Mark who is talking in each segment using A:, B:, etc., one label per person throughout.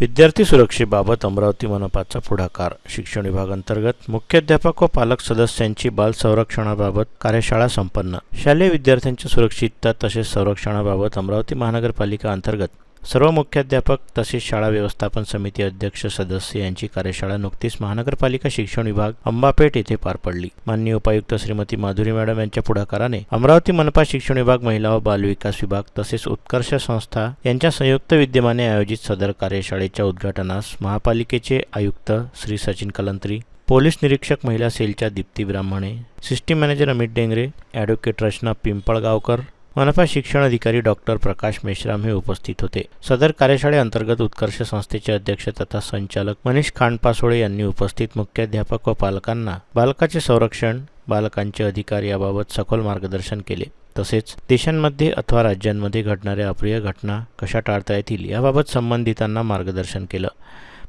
A: विद्यार्थी सुरक्षेबाबत अमरावती मनपाचा पुढाकार. शिक्षण विभागांतर्गत मुख्याध्यापक व पालक सदस्यांची बाल संरक्षणाबाबत कार्यशाळा संपन्न. शालेय विद्यार्थ्यांच्या सुरक्षितता तसेच संरक्षणाबाबत अमरावती महानगरपालिका अंतर्गत सर्व मुख्याध्यापक तसेच शाळा व्यवस्थापन समिती अध्यक्ष सदस्य यांची कार्यशाळा नुकतीच महानगरपालिका शिक्षण विभाग अंबापेठ येथे पार पडली. माननीय उपायुक्त श्रीमती माधुरी मॅडम यांच्या पुढाकाराने अमरावती मनपा शिक्षण विभाग महिला व बालविकास विभाग तसेच उत्कर्ष संस्था यांच्या संयुक्त विद्यमाने आयोजित सदर कार्यशाळेच्या उद्घाटनास महापालिकेचे आयुक्त श्री सचिन कलंत्री पोलीस निरीक्षक महिला सेलच्या Deepti Brahmane system manager Amit Dengre advocate Rachana Pimpalgaonkar मनपा शिक्षण अधिकारी डॉक्टर प्रकाश मेश्राम हे उपस्थित होते. सदर कार्यशाळेअंतर्गत उत्कर्ष संस्थेचे अध्यक्ष तथा संचालक मनीष खांडपासोळे यांनी उपस्थित मुख्याध्यापक व पालकांना बालकाचे संरक्षण बालकांचे अधिकार याबाबत सखोल मार्गदर्शन केले. तसेच देशांमध्ये अथवा राज्यांमध्ये घडणाऱ्या अप्रिय घटना कशा टाळता येतील याबाबत संबंधितांना मार्गदर्शन केलं.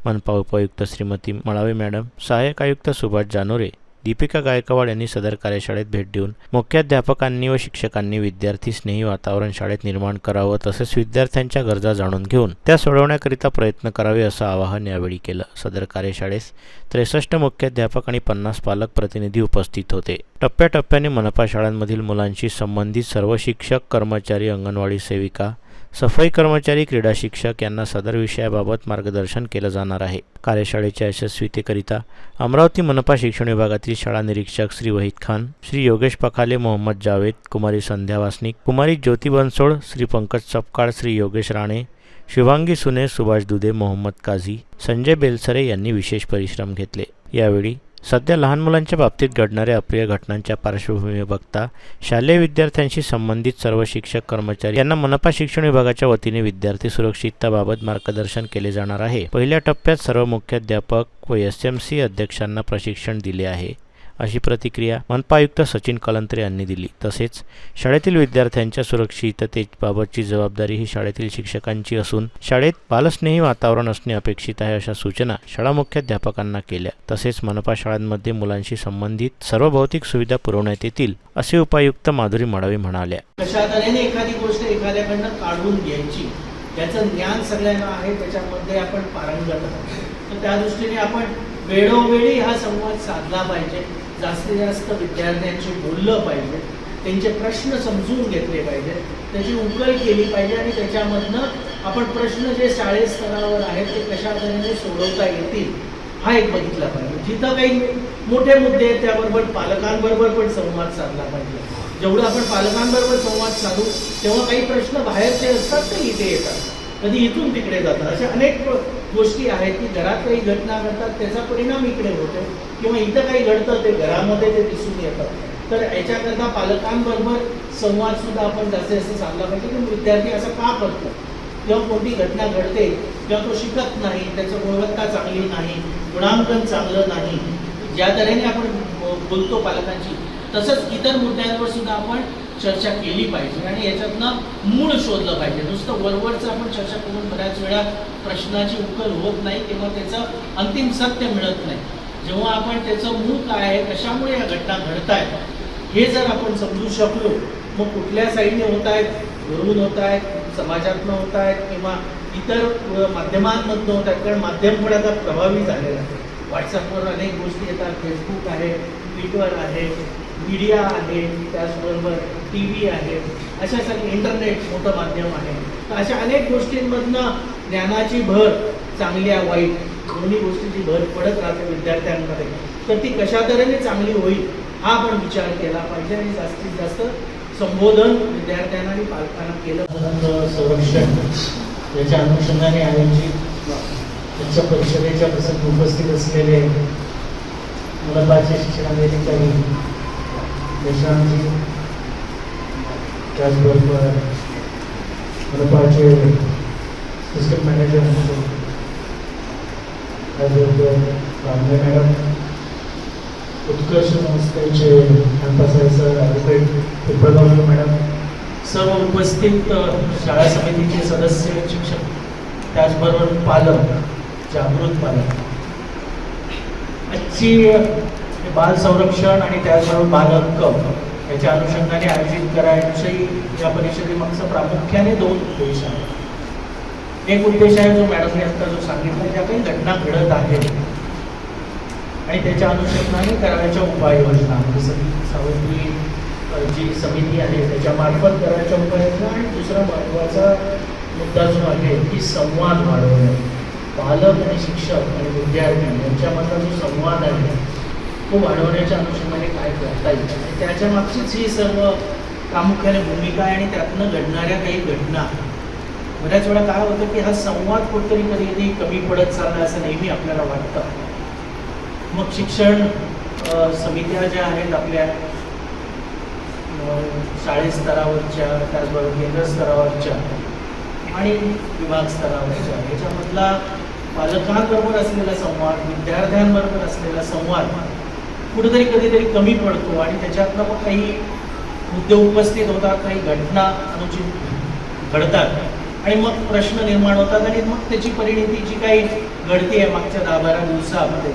A: मनपा उपायुक्त श्रीमती मळावे मॅडम सहाय्यक आयुक्त सुभाष जानोरे दीपिका गायकवाड यांनी सदर कार्यशाळेत भेट देऊन मुख्याध्यापकांनी व शिक्षकांनी विद्यार्थी स्नेही वातावरण शाळेत निर्माण करावं तसेच विद्यार्थ्यांच्या गरजा जाणून घेऊन त्या सोडवण्याकरिता प्रयत्न करावे असं आवाहन यावेळी केलं. सदर कार्यशाळेस त्रेसष्ट मुख्याध्यापक आणि पन्नास पालक प्रतिनिधी उपस्थित होते. टप्प्याटप्प्याने मनपा शाळांमधील मुलांशी संबंधित सर्व शिक्षक कर्मचारी अंगणवाडी सेविका सफाई कर्मचारी क्रीडा शिक्षक यांना सदर विषयाबाबत मार्गदर्शन केलं जाणार आहे. कार्यशाळेच्या यशस्वीतेकरिता अमरावती मनपा शिक्षण विभागातील शाळा निरीक्षक श्री वहीद खान श्री योगेश पखाले मोहम्मद जावेद कुमारी संध्या वासनिक कुमारी ज्योती बनसोड श्री पंकज चपकाळ श्री योगेश राणे शिवांगी सुने सुभाष दुधे मोहम्मद काझी संजय बेलसरे यांनी विशेष परिश्रम घेतले. यावेळी सध्या लहान मुलांच्या बाबतीत घडणाऱ्या अप्रिय घटनांच्या पार्श्वभूमी बघता शालेय विद्यार्थ्यांशी संबंधित सर्व शिक्षक कर्मचारी यांना मनपा शिक्षण विभागाच्या वतीने विद्यार्थी सुरक्षितताबाबत मार्गदर्शन केले जाणार आहे. पहिल्या टप्प्यात सर्व मुख्याध्यापक व एस एम सी अध्यक्षांना प्रशिक्षण दिले आहे. अशी प्रतिक्रिया मनपायुक्त सचिन कलंत्रे यांनी दिली. तसेच शाळेतील विद्यार्थ्यांच्या सुरक्षिततेबाबतची जबाबदारी ही शाळेतील शिक्षकांची असून शाळेत बालस्नेही वातावरण असणे अपेक्षित आहे अशा सूचना शाळा मुख्याध्यापकांना केल्या. तसेच मनपा शाळांमध्ये मुलांशी संबंधित सर्व भौतिक सुविधा पुरवण्यात येतील असे उपायुक्त माधुरी मडावी म्हणाल्या.
B: कशा तऱ्हेने एखादी गोष्ट एखाद्याकडनं काढून घ्यायची याचं ज्ञान सगळ्यांना आहे त्याच्यामध्ये आपण पारंगत आहोत तर त्या दृष्टीने आपण वेळोवेळी हा संवाद साधला पाहिजे. जास्तीत जास्त विद्यार्थ्यांशी बोललं पाहिजे त्यांचे प्रश्न समजून घेतले पाहिजेत त्याची उकल केली पाहिजे आणि त्याच्यामधनं आपण प्रश्न जे शाळेत स्तरावर आहेत ते कशा तऱ्हेने सोडवता येतील हा एक बघितला पाहिजे. जिथं काही मोठे मुद्दे आहेत त्याबरोबर पालकांबरोबर पण संवाद साधला पाहिजे. जेवढं आपण पालकांबरोबर संवाद साधू तेव्हा काही प्रश्न बाहेरचे असतात ते इथे येतात. कधी इथून तिकडे जातात. अशा अनेक गोष्टी आहेत की घरात काही घटना घडतात त्याचा परिणाम इकडे होतो. किंवा इथं काही घडतं ते घरामध्ये ते दिसून येतात तर याच्याकरता पालकांबरोबर संवाद सुद्धा आपण जास्तीत जास्त सांगला पाहिजे की विद्यार्थी असं का करतो? किंवा कोणती घटना घडते किंवा तो शिकत नाही त्याचं गुणवत्ता चांगली नाही गुणांकन चांगलं नाही ज्या तऱ्हेने आपण बोलतो पालकांची तसंच इतर मुद्द्यांवर सुद्धा आपण चर्चा केली पाहिजे आणि याच्यातनं मूळ शोधलं पाहिजे. नुसतं वरवरचं आपण चर्चा करून बऱ्याच वेळा प्रश्नाची उकल होत नाही किंवा त्याचं अंतिम सत्य मिळत नाही. जेव्हा आपण त्याचं मूळ काय आहे कशामुळे या घटना घडत आहेत हे जर आपण समजू शकलो मग कुठल्या साईडने होत आहेत घरून होत आहेत समाजातनं होत आहेत किंवा इतर माध्यमांमधनं होत आहेत कारण माध्यम पण आता प्रभावी झालेलं आहे. व्हॉट्सअपवर अनेक गोष्टी येतात. फेसबुक आहे ट्विटर आहे मीडिया आहे त्याचबरोबर टी व्ही आहे अशा सगळे इंटरनेट मोठं माध्यम आहे. तर अशा अनेक गोष्टींमधनं ज्ञानाची भर चांगल्या वाईट. दोन्ही गोष्टीची भर पडत राहते विद्यार्थ्यांमध्ये. तर ती कशा तऱ्हेने चांगली होईल हा आपण विचार केला पाहिजे आणि जास्तीत जास्त संबोधन विद्यार्थ्यांना आणि पालकांना केलं संरक्षण याच्या अनुषंगाने आयोजित त्यांच्या परिषदेच्या प्रसंगी उपस्थित असलेले मुलाबाचे शिक्षणाधिकारी देशांची त्याचबरोबर मनपाचे सिस्टम मॅनेजर त्याचबरोबर रामले मॅडम उत्कर्ष संस्थेचे कॅम्पस ॲडव्होकेट पिंपळगावकर मॅडम सर्व उपस्थित शाळा समितीचे सदस्य शिक्षक त्याचबरोबर पालक जागृत पालक. आजची बाल संरक्षण आणि त्याचबरोबर बालहक्क याच्या अनुषंगाने आयोजित करायची या परिषदेमागचं प्रामुख्याने दोन उद्देश आहेत. एक उद्देश आहे जो मॅडमने आता जो सांगितला ज्या काही घटना घडत आहेत आणि त्याच्या अनुषंगाने करायच्या उपाययोजना जसं की जी समिती आहे त्याच्यामार्फत करायच्या उपाययोजना आणि दुसरा महत्त्वाचा मुद्दा जो आहे की संवाद वाढवणे. पालक आणि शिक्षक आणि विद्यार्थी यांच्यामधला जो संवाद आहे तो वाढवण्याच्या अनुषंगाने काय करता येईल? आणि त्याच्या मागचीच ही सर्व प्रामुख्याने भूमिका आहे आणि त्यातनं घडणाऱ्या काही घटना. बऱ्याच वेळा काय होतं की हा संवाद कुठतरी कधी कधी कमी पडत चालला असं नेहमी आपल्याला वाटतं. मग शिक्षण समित्या ज्या आहेत आपल्या अ, शाळे स्तरावरच्या त्याचबरोबर केंद्र स्तरावरच्या आणि विभाग स्तरावरच्या याच्यामधला पालकांबरोबर असलेला संवाद विद्यार्थ्यांबरोबर असलेला संवाद कुठेतरी कधीतरी कमी पडतो आणि त्याच्यातनं मग काही मुद्दे उपस्थित होतात काही घटना अनुचित घडतात. आणि मग प्रश्न निर्माण होतात आणि मग त्याची परिणिती जी काही घडते आहे मागच्या दहा बारा दिवसामध्ये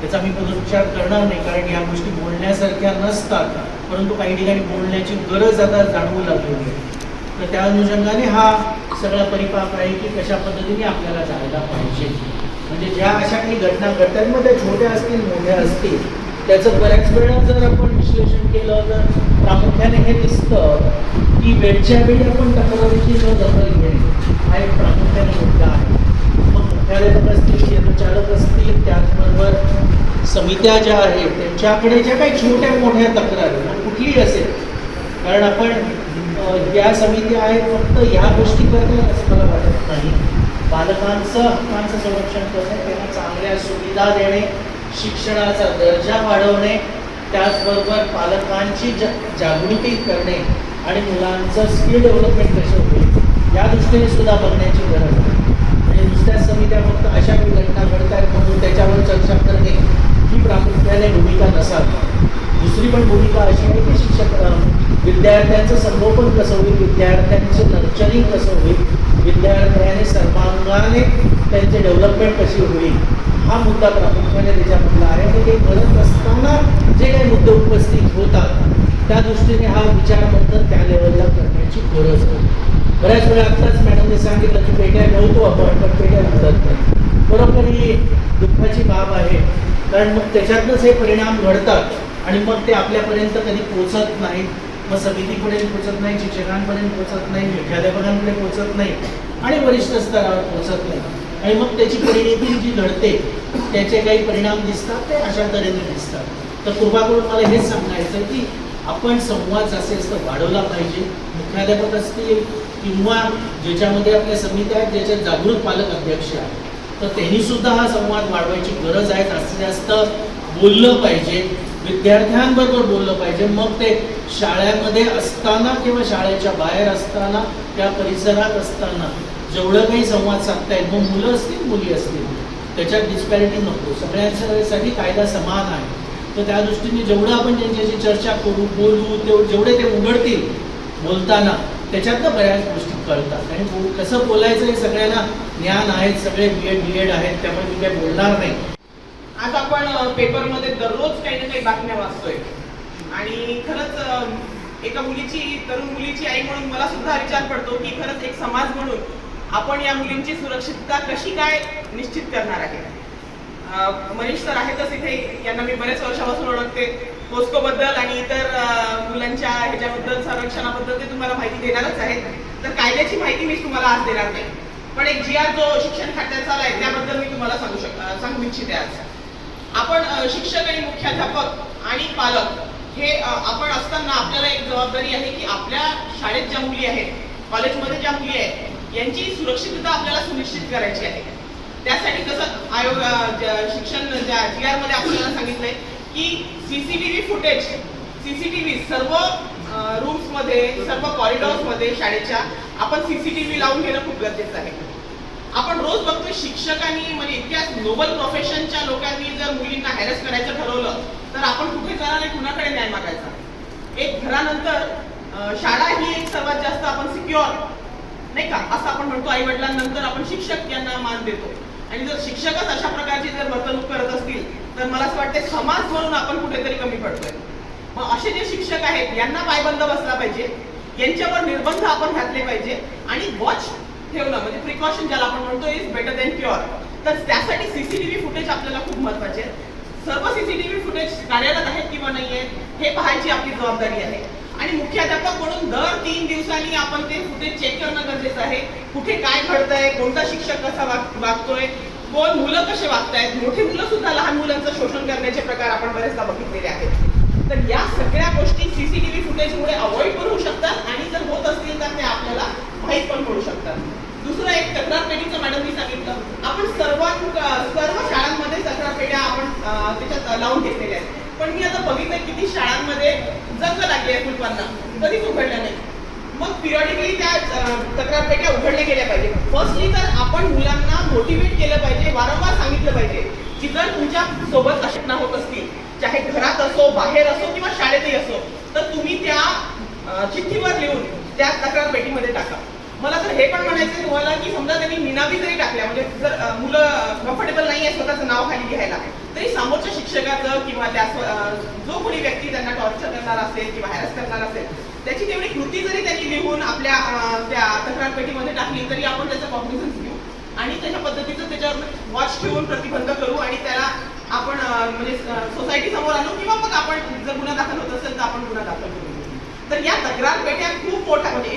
B: त्याचा मी पुनरुच्चार करणार नाही कारण या गोष्टी बोलण्यासारख्या नसतात. परंतु काही ठिकाणी बोलण्याची गरज आता जाणवू लागलेली आहे. तर त्या अनुषंगाने हा सगळा परिपाक आहे की कशा पद्धतीने आपल्याला जायला पाहिजे. म्हणजे ज्या अशा काही घटना घडतात मग त्या छोट्या असतील मोठ्या असतील त्याचं बऱ्याच वेळा जर आपण विश्लेषण केलं तर प्रामुख्याने हे दिसतं की वेळच्या वेळी आपण तक्रारीची न दखल घेणे हा एक प्रामुख्याने मुद्दा आहे. मग मुख्याध्यापक असतील केंद्रचालक असतील त्याचबरोबर समित्या ज्या आहेत त्यांच्याकडे ज्या काही छोट्या मोठ्या तक्रारी कुठलीही असेल कारण आपण या समित्या आहेत फक्त ह्या गोष्टी करतात असं मला वाटत नाही. बालकांचं हक्कांचं संरक्षण करणे त्यांना चांगल्या सुविधा देणे शिक्षणाचा दर्जा वाढवणे त्याचबरोबर पालकांची ज जागृती करणे आणि मुलांचं स्किल डेव्हलपमेंट कसं होईल या दृष्टीने सुद्धा बघण्याची गरज आहे. म्हणजे आणि दुसऱ्या समित्या फक्त अशा काही घटना घडत आहेत म्हणून त्याच्यावर चर्चा करणे ही प्रामुख्याने भूमिका नसावी. दुसरी पण भूमिका अशी आहे की शिक्षक विद्यार्थ्यांचं संगोपन कसं होईल विद्यार्थ्यांचं नर्चरिंग कसं होईल विद्यार्थ्याने सर्वांगाने त्यांचे डेव्हलपमेंट कशी होईल हा मुद्दा प्रामुख्याने त्याच्यामधला आहे. आणि ते घडत असताना जे काही मुद्दे उपस्थित होतात त्या दृष्टीने हा विचार मंथन त्या लेवलला करण्याची गरज आहे. बऱ्याच वेळा आत्ताच मॅडमने सांगितलं की पेट्या ठेवतो आपण पण पेट्या घडत नाही. बरोबर ही दुःखाची बाब आहे. कारण मग त्याच्यातनंच हे परिणाम घडतात आणि मग ते आपल्यापर्यंत कधी पोचत नाहीत. मग समितीपर्यंत पोचत नाही शिक्षकांपर्यंत पोचत नाही मुख्याध्यापकांकडे पोचत नाही आणि वरिष्ठ स्तरावर पोचत नाही. आणि मग त्याची परिणिती जी घडते त्याचे काही परिणाम दिसतात? ते अशा तऱ्हेने दिसतात. तर कृपा करून मला हेच सांगायचं की आपण संवाद जास्तीत जास्त वाढवला पाहिजे. मुख्याध्यापक असतील किंवा ज्याच्यामध्ये आपल्या समित्या आहेत ज्याच्यात जागृत पालक अध्यक्ष आहेत तर त्यांनी सुद्धा हा संवाद वाढवायची गरज आहे. जास्तीत जास्त बोललं पाहिजे. विद्यार्थ्यांबरोबर बोललं पाहिजे. मग ते शाळेमध्ये असताना किंवा शाळेच्या बाहेर असताना त्या परिसरात असताना जेवढं काही संवाद साधता येईल मग मुलं असतील मुली असतील त्याच्यात डिस्पॅरिटी नको. सगळ्यांसाठी कायदा समान आहे. तर त्या दृष्टीने जेवढं आपण त्यांच्याशी चर्चा करू बोलू तेव जेवढे ते उघडतील बोलताना त्याच्यातनं बऱ्याच गोष्टी कळतात. आणि कसं बोलायचं हे सगळ्यांना ज्ञान आहेत सगळे बी एड बी एड आहेत त्यामुळे मी काही बोलणार नाही.
C: आज आपण पेपरमध्ये दररोज काही ना काही बातम्या वाचतोय. आणि खरंच एका मुलीची तरुण मुलीची आई म्हणून मला सुद्धा विचार पडतो की खरंच एक समाज म्हणून आपण या मुलींची सुरक्षितता कशी काय निश्चित करणार आहे? मनीष सर आहेतच इथे. यांना मी बऱ्याच वर्षापासून ओळखते. पोस्को बद्दल आणि इतर मुलांच्या ह्याच्याबद्दल संरक्षणाबद्दल ते तुम्हाला माहिती देणारच आहेत. तर कायद्याची माहिती मी तुम्हाला आज देणार नाही. पण एक जी आर जो शिक्षण खात्याचा आहे त्याबद्दल मी तुम्हाला सांगू शक सांगू इच्छिते आज. आपण शिक्षक आणि मुख्याध्यापक आणि पालक हे आपण असताना आपल्याला एक जबाबदारी आहे की आपल्या शाळेत ज्या मुली आहेत कॉलेजमध्ये ज्या मुली आहेत यांची सुरक्षितता आपल्याला सुनिश्चित करायची आहे. त्यासाठी कसं आयोग शिक्षण ज्या जी आरमध्ये आपल्याला सांगितलंय की सीसीटीव्ही फुटेज सीसीटीव्ही सर्व रूम्समध्ये सर्व कॉरिडॉर्समध्ये शाळेच्या आपण सीसीटीव्ही लावून घेणं खूप गरजेचं आहे. आपण रोज बघतोय शिक्षकांनी म्हणजे इतक्या नोबल प्रोफेशनच्या लोकांनी जर मुलींना हॅरस करायचं ठरवलं तर आपण कुठे जाणार आणि कुणाकडे न्याय मागायचा? एक घरानंतर शाळा ही एक सर्वात जास्त आपण सिक्युअर नाही का? असं आपण म्हणतो आई वडिलांनंतर आपण शिक्षक यांना मान देतो. आणि जर शिक्षकच अशा प्रकारची जर वर्तणूक करत असतील तर मला असं वाटतं समाज म्हणून आपण कुठेतरी कमी पडतोय. मग असे जे शिक्षक आहेत यांना पायबंद बसला पाहिजे. यांच्यावर निर्बंध आपण घातले पाहिजे. आणि वॉच ठेवणं म्हणजे प्रिकॉशन ज्याला आपण म्हणतो इज बेटर देन क्युअर तर त्यासाठी सीसीटीव्ही फुटेज आपल्याला खूप महत्त्वाचे. आहे सर्व सीसीटीव्ही फुटेज कार्यरत आहेत किंवा नाही आहेत हे पाहायची आपली जबाबदारी आहे. आणि मुख्याध्यापक म्हणून दर तीन दिवसांनी आपण ते फुटेज चेक करणं गरजेचं आहे? कुठे काय घडतंय? कोणता शिक्षक कसा वाग वागतोय? कोण मुलं कसे वागतायत? मोठी मुलं सुद्धा लहान मुलांचं शोषण करण्याचे प्रकार आपण बरेचदा बघितलेले आहेत. तर या सगळ्या गोष्टी सीसीटीव्ही फुटेजमुळे अवॉइड पण होऊ शकतात आणि जर होत असतील तर ते आपल्याला माहीत पण पडू शकतात. दुसरं एक तक्रार पेढीचं मॅडमनी सांगितलं. आपण सर्वां सर्व शाळांमध्ये तक्रार पेढ्या आपण त्याच्यात लावून घेतलेल्या आहेत. पण मी आता बघितलं किती शाळांमध्ये जंग लागली आहे कुलपांना कधीच उघडल्या नाही. मग पिरियडिकली त्या तक्रार पेट्या उघडल्या गेल्या पाहिजे. फर्स्टली तर आपण मुलांना मोटिवेट केलं पाहिजे वारंवार सांगितलं पाहिजे की जर तुमच्यासोबत घटना होत असतील चाहे घरात असो बाहेर असो किंवा शाळेतही असो तर तुम्ही त्या चिठ्ठीवर लिहून त्या तक्रार पेटीमध्ये टाका. मला तर हे पण म्हणायचं तुम्हाला की समजा त्यांनी निनावी जरी टाकल्या. म्हणजे जर मुलं कम्फर्टेबल नाही आहे स्वतःचं नाव खाली लिहायला. तरी समोरच्या शिक्षकाचं किंवा त्या जो कोणी व्यक्ती त्यांना टॉर्चर करणार असेल किंवा हॅरस करणार असेल त्याची तेवढी कृती जरी त्यांनी लिहून आपल्या त्या तक्रार पेटीमध्ये टाकली तरी आपण त्याचा कॉग्निझन्स घेऊ. आणि त्याच्या पद्धतीचं त्याच्यावर वॉच ठेवून प्रतिबंध करू आणि त्याला आपण म्हणजे सोसायटी समोर आणू किंवा मग आपण जर गुन्हा दाखल होत असेल तर आपण गुन्हा दाखल करू. तर या तक्रार पेट्या खूप मोठ्या म्हणजे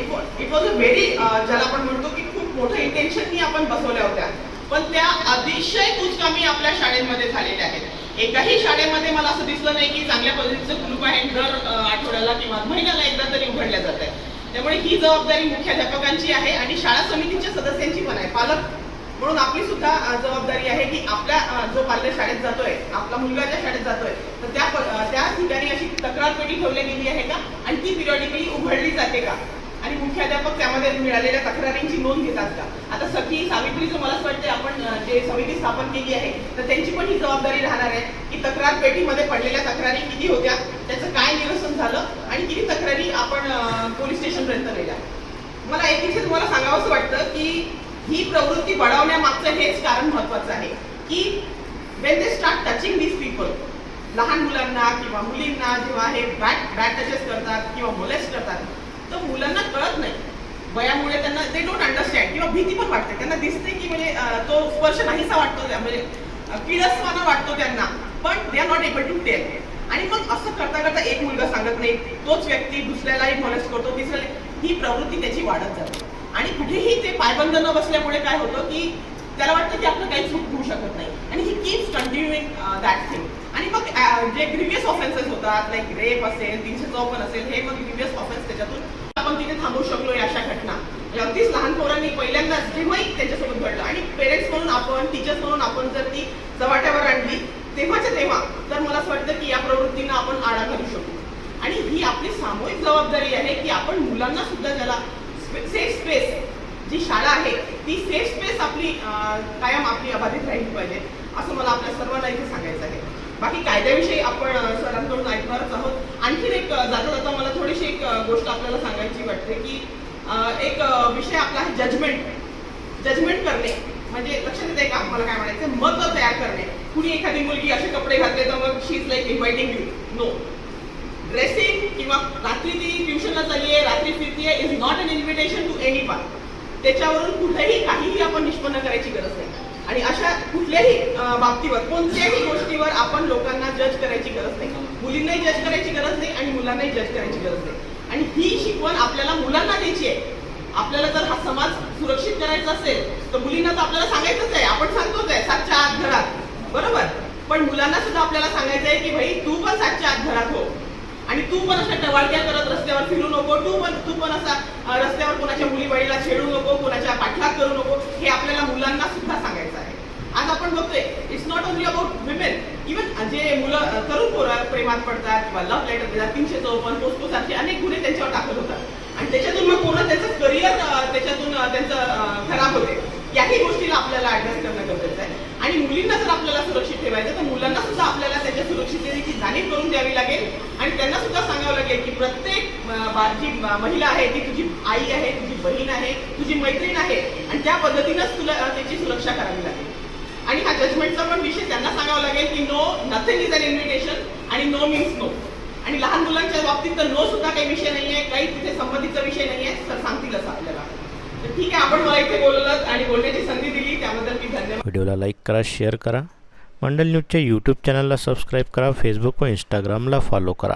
C: इट वॉज अ व्हेरी ज्याला आपण म्हणतो की खूप मोठं इंटेन्शननी आपण बसवल्या होत्या. पण त्या अतिशय कुचकामी आपल्या शाळेमध्ये झालेल्या आहेत. एकाही शाळेमध्ये मला असं दिसलं नाही की चांगल्या पद्धतीचं कुलूप आहे. दर आठवड्याला किंवा महिन्याला एकदा तरी उघडल्या जात आहे त्यामुळे ही जबाबदारी मुख्याध्यापकांची आहे आणि शाळा समितीच्या सदस्यांची पण आहे. पालक म्हणून आपली सुद्धा जबाबदारी आहे की आपल्या जो पाल्य शाळेत जातोय आपला मुलगा ज्या शाळेत जातोय तर त्या त्या ठिकाणी अशी तक्रार पेटी ठेवली गेली आहे का? आणि ती पिरियॉडिकली उघडली जाते का? मुख्याध्यापक त्यामध्ये मिळालेल्या तक्रारींची नोंद घेतात का? आता सखी सावित्रीचं मला असं वाटतं आपण जे समिती स्थापन केली आहे तर त्यांची पण ही जबाबदारी राहणार आहे की तक्रार पेटीमध्ये पडलेल्या तक्रारी किती होत्या त्याचं काय निरसन झालं आणि किती तक्रारी आपण पोलीस स्टेशनपर्यंत नेल्या? मला एक विषय तुम्हाला सांगावंसं वाटतं की ही प्रवृत्ती वाढवण्यामागचं हेच कारण महत्वाचं आहे की when they start touching this people लहान मुलांना किंवा मुलींना जेव्हा हे बॅट बॅट टचेस करतात किंवा मोलेस्ट करतात तर मुलांना कळत नाही. वयामुळे त्यांना ते डोंट अंडरस्टँड किंवा भीती पण वाटते. त्यांना दिसते की म्हणजे तो स्पर्श नाहीसा वाटतो त्या- म्हणजे किळसवाना वाटतो त्यांना. पण they are not able to tell आणि मग असं करता करता एक मुलगा सांगत नाही तोच व्यक्ती दुसऱ्यालाही मॉलेस्ट करतो तिसऱ्याला ही प्रवृत्ती त्याची वाढत जाते. आणि कुठेही ते पायबंद न बसल्यामुळे काय होतं की त्याला वाटतं की आपलं काही चूक होऊ शकत नाही. आणि ही कीप्स कंटिन्युइंग दॅट थिंग आणि मग जे ग्रिव्हियस ऑफेन्सेस होतात लाईक रेप असेल तीनशे चौपन्न असेल हे मग ग्रिव्हियस ऑफेन्स त्याच्यातून आपण तिथे थांबू शकलो अशा घटना. म्हणजे अगदीच लहान पोरांनी पहिल्यांदाच जेव्हाही त्यांच्यासोबत घडलं. आणि पेरेंट्स म्हणून आपण टीचर्स म्हणून आपण जर ती चव्हाट्यावर आणली तेव्हाच्या तेव्हा तर मला असं वाटतं की या प्रवृत्तींना आपण आळा घालू शकू. आणि ही आपली सामूहिक जबाबदारी आहे की आपण मुलांना सुद्धा ज्याला सेफ स्पेस जी शाळा आहे ती सेफ स्पेस आपली कायम आपली अबाधित राहिली पाहिजे असं मला आपल्या सर्वांना इथे सांगायचं आहे. बाकी कायद्याविषयी आपण सरांकडून ऐकणारच आहोत. आणखीन एक जाता जाता मला थोडीशी एक गोष्ट आपल्याला सांगायची वाटते की एक विषय आपला आहे जजमेंट जजमेंट करणे. म्हणजे लक्षात येते का मला काय म्हणायचं मत तयार करणे. कुणी एखादी मुलगी असे कपडे घातले तर मग she is like inviting you know dressing किंवा रात्री ती ट्युशनला चालली आहे रात्री फिरतीये is not an invitation to any part त्याच्यावरून कुठेही काहीही आपण निष्पन्न करायची गरज नाही. आणि अशा कुठल्याही बाबतीवर कोणत्याही गोष्टीवर आपण लोकांना जज करायची गरज नाही. मुलींनाही जज करायची गरज नाही आणि मुलांनाही जज करायची गरज नाही. आणि ही शिकवण आपल्याला मुलांना द्यायची आहे. आपल्याला जर हा समाज सुरक्षित करायचा असेल तर मुलींना तर आपल्याला सांगायचंच आहे. आपण सांगतोच आहे सातच्या आत घरात. बरोबर? पण मुलांना सुद्धा आपल्याला सांगायचं आहे की भाई तू पण सातच्या आत घरात हो. आणि तू पण अशा टवाळक्या करत रस्त्यावर फिरू नको. तू पण तू पण असा अं, रस्त्यावर कोणाच्या मुलीबाईला छेडू नको कोणाच्या पाठलाग करू नको हे आपल्याला मुलांना सुद्धा सांगायचं आहे आज आपण बघतोय it's not only about women even जे मुलं अं, तरुण पोरं प्रेमात किंवा लव्ह लेटर देतात तीनशे चौपन्न पोस्को सारखे अनेक गुन्हे त्यांच्यावर दाखल होतात. आणि त्याच्यातून मग पूर्ण त्याचं करिअर त्याच्यातून त्यांचं खराब होते. याही गोष्टीला आपल्याला ऍड्रेस करणं गरजेचं आहे. आणि मुलींना जर आपल्याला सुरक्षित ठेवायचं तर मुलांना सुद्धा आपल्याला त्याच्या सुरक्षिततेची जाणीव करून द्यावी लागेल. आणि त्यांना सुद्धा सांगावं लागेल की प्रत्येक जी महिला आहे ती तुझी आई आहे तुझी बहीण आहे तुझी मैत्रीण आहे. आणि त्या पद्धतीनंच तुला त्याची सुरक्षा करावी लागेल. आणि हा जजमेंटचा पण विषय त्यांना सांगावा लागेल की no nothing is an invitation आणि नो मीन्स नो आणि लहान मुलांच्या बाबतीत तर नो सुद्धा काही विषय नाही आहे काही तिथे संबंधीचा विषय नाही आहे सर सांगतील असं आपल्याला. तर ठीक आहे आपण मला इथे बोलवलं आणि बोलण्याची संधी दिली त्याबद्दल मी धन्यवाद.
A: व्हिडिओला लाईक करा शेअर करा. मंडल न्यूजच्या यूट्यूब चॅनलला सबस्क्राईब करा फेसबुक व इंस्टाग्रामला फॉलो करा.